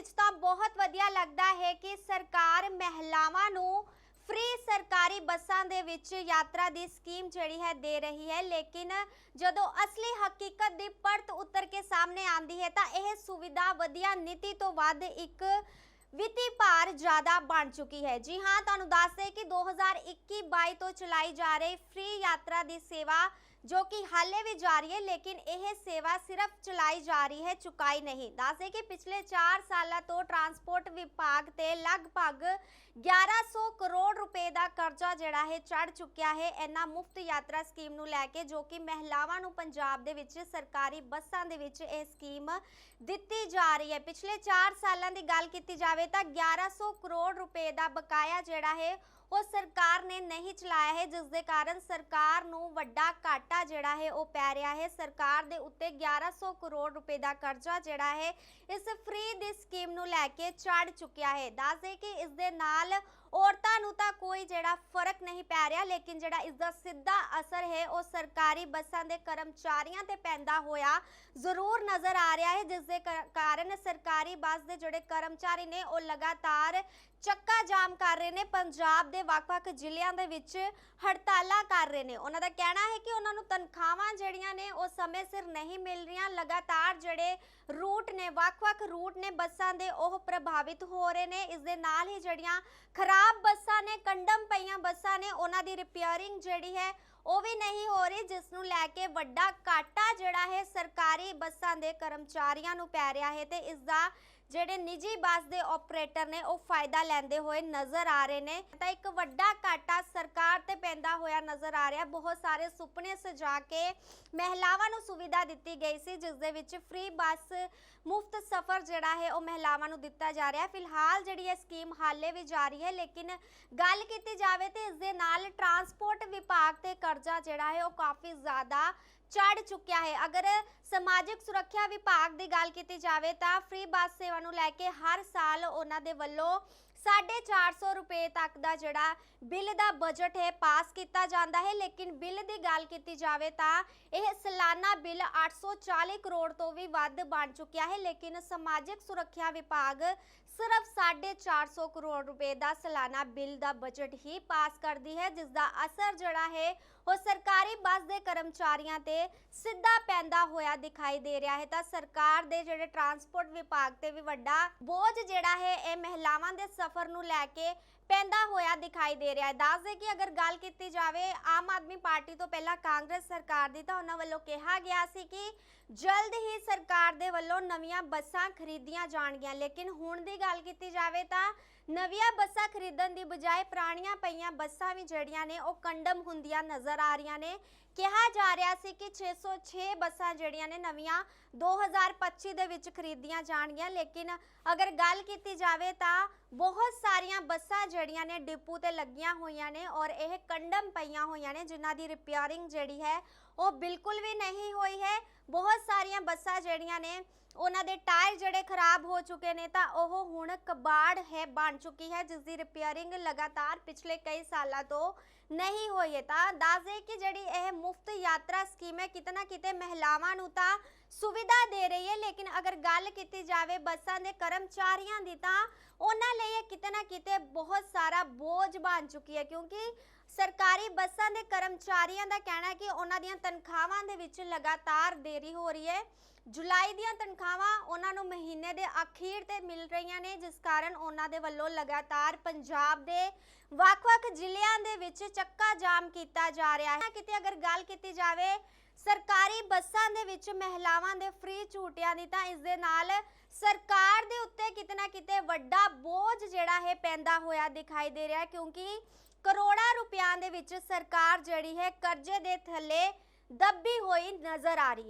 ਵਿੱਚ ਤਾਂ ਬਹੁਤ ਵਧੀਆ ਲੱਗਦਾ ਹੈ ਕਿ ਸਰਕਾਰ ਮਹਿਲਾਵਾਂ ਨੂੰ ਫ੍ਰੀ ਸਰਕਾਰੀ ਬੱਸਾਂ ਦੇ ਵਿੱਚ ਯਾਤਰਾ ਦੀ ਸਕੀਮ ਜਿਹੜੀ ਹੈ ਦੇ ਰਹੀ ਹੈ। ਲੇਕਿਨ ਜਦੋਂ ਅਸਲੀ ਹਕੀਕਤ ਦੀ ਪਰਤ ਉਤਰ ਕੇ ਸਾਹਮਣੇ ਆਉਂਦੀ ਹੈ ਤਾਂ ਇਹ ਸੁਵਿਧਾ ਵਧੀਆ ਨੀਤੀ ਤੋਂ ਵੱਧ ਇੱਕ ਵਿੱਤੀ ਭਾਰ ਜ਼ਿਆਦਾ ਬਣ ਚੁੱਕੀ ਹੈ। ਜੀ ਹਾਂ, ਤੁਹਾਨੂੰ ਦੱਸ ਦੇ ਕਿ 2021-22 ਤੋਂ ਚਲਾਈ ਜਾ ਰਹੀ ਫ੍ਰੀ ਯਾਤਰਾ ਦੀ ਸੇਵਾ ਜੋ ਕਿ ਹਾਲੇ ਵੀ ਜਾਰੀ ਹੈ, ਲੇਕਿਨ ਇਹ ਸੇਵਾ ਸਿਰਫ ਚਲਾਈ ਜਾ ਰਹੀ ਹੈ, ਚੁਕਾਈ ਨਹੀਂ। ਦੱਸਦੇ ਕਿ ਪਿਛਲੇ 4 ਸਾਲਾਂ ਤੋਂ ਟਰਾਂਸਪੋਰਟ ਵਿਭਾਗ ਤੇ ਲਗਭਗ 1100 ਕਰੋੜ ਰੁਪਏ ਦਾ ਕਰਜ਼ਾ ਜਿਹੜਾ ਹੈ ਚੜ ਚੁੱਕਿਆ ਹੈ। ਇਹਨਾਂ ਮੁਫਤ ਯਾਤਰਾ ਸਕੀਮ ਨੂੰ ਲੈ ਕੇ ਜੋ ਕਿ ਮਹਿਲਾਵਾਂ ਨੂੰ ਪੰਜਾਬ ਦੇ ਵਿੱਚ ਸਰਕਾਰੀ ਬੱਸਾਂ ਦੇ ਵਿੱਚ ਇਹ ਸਕੀਮ ਦਿੱਤੀ ਜਾ ਰਹੀ ਹੈ। ਪਿਛਲੇ 4 ਸਾਲਾਂ ਦੀ ਗੱਲ ਕੀਤੀ ਜਾਵੇ ਤਾਂ 1100 ਕਰੋੜ ਰੁਪਏ ਦਾ ਬਕਾਇਆ ਜਿਹੜਾ ਹੈ ਉਹ ਸਰਕਾਰ ਨੇ ਨਹੀਂ ਚਲਾਇਆ ਹੈ, ਜਿਸ ਦੇ ਕਾਰਨ ਸਰਕਾਰ ਨੂੰ ਵੱਡਾ ਘਾਟਾ ਜਿਹੜਾ ਹੈ ਉਹ ਪੈ ਰਿਹਾ ਹੈ। ਸਰਕਾਰ ਦੇ ਉੱਤੇ 1100 ਕਰੋੜ ਰੁਪਏ ਦਾ ਕਰਜ਼ਾ ਜਿਹੜਾ ਹੈ, ਇਸ ਫ੍ਰੀ ਦੀ ਸਕੀਮ ਨੂੰ ਲੈ ਕੇ ਚੜ ਚੁੱਕਿਆ ਹੈ। ਦੱਸ ਦੇ ਕਿ ਇਸ ਦੇ ਨਾਲ ਔਰਤਾਂ ਨੂੰ ਤਾਂ ਕੋਈ ਜਿਹੜਾ ਫ਼ਰਕ ਨਹੀਂ ਪੈ ਰਿਹਾ, ਲੇਕਿਨ ਜਿਹੜਾ ਇਸ ਦਾ ਸਿੱਧਾ ਅਸਰ ਹੈ, ਉਹ ਸਰਕਾਰੀ ਬੱਸਾਂ ਦੇ ਕਰਮਚਾਰੀਆਂ ਤੇ ਪੈਂਦਾ ਹੋਇਆ ਜ਼ਰੂਰ ਨਜ਼ਰ ਆ ਰਿਹਾ ਹੈ ਜਿਸ ਦੇ ਕਾਰਨ ਸਰਕਾਰੀ ਬੱਸ ਦੇ ਜਿਹੜੇ ਕਰਮਚਾਰੀ ਨੇ, ਉਹ ਲਗਾਤਾਰ ਚੱਕਾ ਜਾਮ ਕਰ ਰਹੇ ਨੇ। ਪੰਜਾਬ ਦੇ ਵੱਖ-ਵੱਖ ਜ਼ਿਲ੍ਹਿਆਂ ਦੇ ਵਿੱਚ ਹੜਤਾਲਾਂ ਕਰ ਰਹੇ ਨੇ। ਉਹਨਾਂ ਦਾ ਕਹਿਣਾ ਹੈ ਕਿ ਉਹਨਾਂ ਨੂੰ ਤਨਖਾਹਾਂ ਜਿਹੜੀਆਂ ਨੇ, ਉਹ ਸਮੇਂ ਸਿਰ ਨਹੀਂ ਮਿਲ ਰਹੀਆਂ। ਲਗਾਤਾਰ ਜਿਹੜੇ ਰੂਟ ਨੇ, ਵੱਖ-ਵੱਖ ਰੂਟ ਨੇ ਬੱਸਾਂ ਦੇ ਉਹ ਪ੍ਰਭਾਵਿਤ ਹੋ ਰਹੇ ਨੇ। ਇਸ ਦੇ ਨਾਲ ਹੀ ਜਿਹੜੀਆਂ ਖਰਾਬ ਬੱਸਾਂ ਨੇ, ਕੰਡਮ ਪਈਆਂ ਬੱਸਾਂ ਨੇ, ਉਹਨਾਂ ਦੀ ਰਿਪੇਅਰਿੰਗ ਜਿਹੜੀ ਹੈ, ਉਹ ਵੀ ਨਹੀਂ ਹੋ ਰਹੀ, ਜਿਸ ਨੂੰ ਲੈ ਕੇ ਵੱਡਾ ਘਾਟਾ ਜਿਹੜਾ ਹੈ, ਸਰਕਾਰੀ ਬੱਸਾਂ ਦੇ ਕਰਮਚਾਰੀਆਂ ਨੂੰ ਪੈ ਰਿਹਾ ਹੈ ਤੇ ਇਸ ਦਾ ਜਿਹੜੇ ਨਿੱਜੀ ਬੱਸ ਦੇ ਆਪਰੇਟਰ ਨੇ ਉਹ ਫਾਇਦਾ ਲੈਂਦੇ ਹੋਏ ਨਜ਼ਰ ਆ ਰਹੇ ਨੇ। ਤਾਂ ਇੱਕ ਵੱਡਾ ਘਾਟਾ ਸਰਕਾਰ ਤੇ ਪੈਂਦਾ ਹੋਇਆ ਨਜ਼ਰ ਆ ਰਿਹਾ। ਬਹੁਤ ਸਾਰੇ ਸੁਪਨੇ ਸਜਾ ਕੇ ਮਹਿਲਾਵਾਂ ਨੂੰ ਸੁਵਿਧਾ ਦਿੱਤੀ ਗਈ ਸੀ, ਜਿਸ ਦੇ ਵਿੱਚ ਫ੍ਰੀ ਬੱਸ ਮੁਫਤ ਸਫ਼ਰ ਜਿਹੜਾ ਹੈ ਉਹ ਮਹਿਲਾਵਾਂ ਨੂੰ ਦਿੱਤਾ ਜਾ ਰਿਹਾ। ਫਿਲਹਾਲ ਜਿਹੜੀ ਇਹ ਸਕੀਮ ਹਾਲੇ ਵੀ ਜਾਰੀ ਹੈ, ਲੇਕਿਨ ਗੱਲ ਕੀਤੀ ਜਾਵੇ ਤੇ ਇਸ ਦੇ ਨਾਲ ਟਰਾਂਸਪੋਰਟ ਵਿਭਾਗ ਤੇ ਕਰਜ਼ਾ ਜਿਹੜਾ ਹੈ ਉਹ ਕਾਫੀ ਜ਼ਿਆਦਾ ਚੜ ਚੁੱਕਿਆ ਹੈ। ਅਗਰ ਸਮਾਜਿਕ ਸੁਰੱਖਿਆ ਵਿਭਾਗ ਦੀ ਗੱਲ ਕੀਤੀ ਜਾਵੇ ਤਾਂ ਫ੍ਰੀ ਬੱਸ ਸੇਵਾ ਨੂੰ ਲੈ ਕੇ ਹਰ ਸਾਲ ਉਹਨਾਂ ਦੇ ਵੱਲੋਂ 450 ਰੁਪਏ ਤੱਕ ਦਾ ਜਿਹੜਾ ਬਿੱਲ ਦਾ ਬਜਟ ਹੈ ਪਾਸ ਕੀਤਾ ਜਾਂਦਾ ਹੈ। ਲੇਕਿਨ ਬਿੱਲ ਦੀ ਗੱਲ ਕੀਤੀ ਜਾਵੇ ਤਾਂ ਇਹ ਸਾਲਾਨਾ ਬਿੱਲ 840 ਕਰੋੜ ਤੋਂ ਵੀ ਵੱਧ ਬਣ ਚੁੱਕਿਆ ਹੈ। ਲੇਕਿਨ ਸਮਾਜਿਕ ਸੁਰੱਖਿਆ ਵਿਭਾਗ ਸਿਰਫ 450 ਕਰੋੜ ਰੁਪਏ ਦਾ ਸਾਲਾਨਾ ਬਿੱਲ ਦਾ ਬਜਟ ਹੀ ਪਾਸ ਕਰਦੀ ਹੈ, ਜਿਸ ਦਾ ਅਸਰ ਜਿਹੜਾ ਹੈ ਉਹ ਸਰਕਾਰੀ ਬੱਸ ਦੇ ਕਰਮਚਾਰੀਆਂ ਤੇ ਸਿੱਧਾ ਪੈਂਦਾ ਹੋਇਆ ਦਿਖਾਈ ਦੇ ਰਿਹਾ ਹੈ। ਤਾਂ ਸਰਕਾਰ ਦੇ ਜਿਹੜੇ ਟਰਾਂਸਪੋਰਟ ਵਿਭਾਗ ਤੇ ਵੀ ਵੱਡਾ ਬੋਝ ਜਿਹੜਾ ਹੈ, ਇਹ ਮਹਿਲਾਵਾਂ ਦੇ ਸਫ਼ਰ ਨੂੰ ਲੈ ਕੇ ਪੈਂਦਾ ਹੋਇਆ ਦਿਖਾਈ ਦੇ ਰਿਹਾ ਹੈ। ਦੱਸਦੇ ਕਿ ਅਗਰ ਗੱਲ ਕੀਤੀ ਜਾਵੇ, ਆਮ ਆਦਮੀ ਪਾਰਟੀ ਤੋਂ ਪਹਿਲਾਂ ਕਾਂਗਰਸ ਸਰਕਾਰ ਦੀ, ਤਾਂ ਉਹਨਾਂ ਵੱਲੋਂ ਕਿਹਾ ਗਿਆ ਸੀ ਕਿ ਜਲਦ ਹੀ ਸਰਕਾਰ ਦੇ ਵੱਲੋਂ ਨਵੀਆਂ ਬੱਸਾਂ ਖਰੀਦੀਆਂ ਜਾਣਗੀਆਂ। ਲੇਕਿਨ ਹੁਣ ਦੀ ਗੱਲ ਕੀਤੀ ਜਾਵੇ ਤਾਂ ਨਵੀਆਂ ਬੱਸਾਂ ਖਰੀਦਣ ਦੀ ਬਜਾਏ ਪੁਰਾਣੀਆਂ ਪਈਆਂ ਬੱਸਾਂ ਵੀ ਜਿਹੜੀਆਂ ਨੇ, ਉਹ ਕੰਡਮ ਹੁੰਦੀਆਂ ਨਜ਼ਰ ਆ ਰਹੀਆਂ ਨੇ। ਕਿਹਾ ਜਾ ਰਿਹਾ ਸੀ ਕਿ 606 ਬੱਸਾਂ ਜਿਹੜੀਆਂ ਨੇ ਨਵੀਆਂ 2025 ਦੇ ਵਿੱਚ ਖਰੀਦੀਆਂ ਜਾਣਗੀਆਂ। ਲੇਕਿਨ ਅਗਰ ਗੱਲ ਕੀਤੀ ਜਾਵੇ ਤਾਂ ਬਹੁਤ ਸਾਰੀਆਂ ਬੱਸਾਂ ਜਿਹੜੀਆਂ ਨੇ ਡਿਪੂ ਤੇ ਲੱਗੀਆਂ ਹੋਈਆਂ ਨੇ ਔਰ ਇਹ ਕੰਡਮ ਪਈਆਂ ਹੋਈਆਂ ਨੇ, ਜਿਨ੍ਹਾਂ ਦੀ ਰਿਪੇਅਰਿੰਗ ਜਿਹੜੀ ਹੈ ਉਹ ਬਿਲਕੁਲ ਵੀ ਨਹੀਂ ਹੋਈ ਹੈ। ਬਹੁਤ ਸਾਰੀਆਂ ਬੱਸਾਂ ਜਿਹੜੀਆਂ ਨੇ ਉਹਨਾਂ ਦੇ ਟਾਇਰ ਜਿਹੜੇ ਖਰਾਬ ਹੋ ਚੁੱਕੇ ਨੇ ਤਾਂ ਉਹ ਹੁਣ ਕਬਾੜ ਹੈ, ਬਣ ਚੁੱਕੀ ਹੈ ਜਿਸ ਦੀ ਰਿਪੇਅਰਿੰਗ ਲਗਾਤਾਰ ਪਿਛਲੇ ਕਈ ਸਾਲਾਂ ਤੋਂ ਨਹੀਂ ਹੋਈ ਹੈ। ਤਾਂ ਦੱਸਦੇ ਕਿ ਜਿਹੜੀ ਇਹ ਮੁਫਤ ਯਾਤਰਾ ਸਕੀਮ ਹੈ, ਕਿਤੇ ਨਾ ਕਿਤੇ ਮਹਿਲਾਵਾਂ ਨੂੰ ਤਾਂ ਸੁਵਿਧਾ ਦੇ ਰਹੀ ਹੈ। ਲੇਕਿਨ ਅਗਰ ਗੱਲ ਕੀਤੀ ਜਾਵੇ ਬੱਸਾਂ ਦੇ ਕਰਮਚਾਰੀਆਂ ਦੀ ਤਾਂ ਉਹਨਾਂ ਲਈ ਇਹ ਕਿਤੇ ਨਾ ਕਿਤੇ ਬਹੁਤ ਸਾਰਾ ਬੋਝ ਬਣ ਚੁੱਕੀ ਹੈ, ਕਿਉਂਕਿ ਸਰਕਾਰੀ ਬੱਸਾਂ ਦੇ ਕਰਮਚਾਰੀਆਂ ਦਾ ਕਹਿਣਾ ਹੈ ਕਿ ਉਹਨਾਂ ਦੀਆਂ ਤਨਖਾਹਾਂ ਦੇ ਵਿੱਚ ਲਗਾਤਾਰ ਦੇਰੀ ਹੋ ਰਹੀ ਹੈ। ਜੁਲਾਈ ਦੀਆਂ ਤਨਖਾਹਾਂ ਉਹਨਾਂ ਨੂੰ ਮਹੀਨੇ ਦੇ ਅਖੀਰ ਤੇ ਮਿਲ ਰਹੀਆਂ ਨੇ, ਜਿਸ ਕਾਰਨ ਉਹਨਾਂ ਦੇ ਵੱਲੋਂ ਲਗਾਤਾਰ ਪੰਜਾਬ ਦੇ ਵੱਖ-ਵੱਖ ਜ਼ਿਲ੍ਹਿਆਂ ਦੇ ਵਿੱਚ ਚੱਕਾ ਜਾਮ ਕੀਤਾ ਜਾ ਰਿਹਾ ਹੈ। ਕਿਤੇ ਅਗਰ ਗੱਲ ਕੀਤੀ ਜਾਵੇ, ਸਰਕਾਰੀ ਬੱਸਾਂ ਦੇ ਵਿੱਚ ਮਹਿਲਾਵਾਂ ਦੇ ਫ੍ਰੀ ਝੂਟਿਆਂ ਦੀ, ਤਾਂ ਇਸ ਦੇ ਨਾਲ ਸਰਕਾਰ ਦੇ ਉੱਤੇ ਕਿਤੇ ਨਾ ਕਿਤੇ ਵੱਡਾ ਬੋਝ ਜਿਹੜਾ ਹੈ ਪੈਂਦਾ ਹੋਇਆ ਦਿਖਾਈ ਦੇ ਰਿਹਾ ਹੈ, ਕਿਉਂਕਿ ਕਰੋੜਾਂ ਰੁਪਿਆਂ ਦੇ ਵਿੱਚ ਸਰਕਾਰ ਜਿਹੜੀ ਹੈ ਕਰਜ਼ੇ ਦੇ ਥੱਲੇ ਦੱਬੀ ਹੋਈ ਨਜ਼ਰ ਆ ਰਹੀ ਹੈ।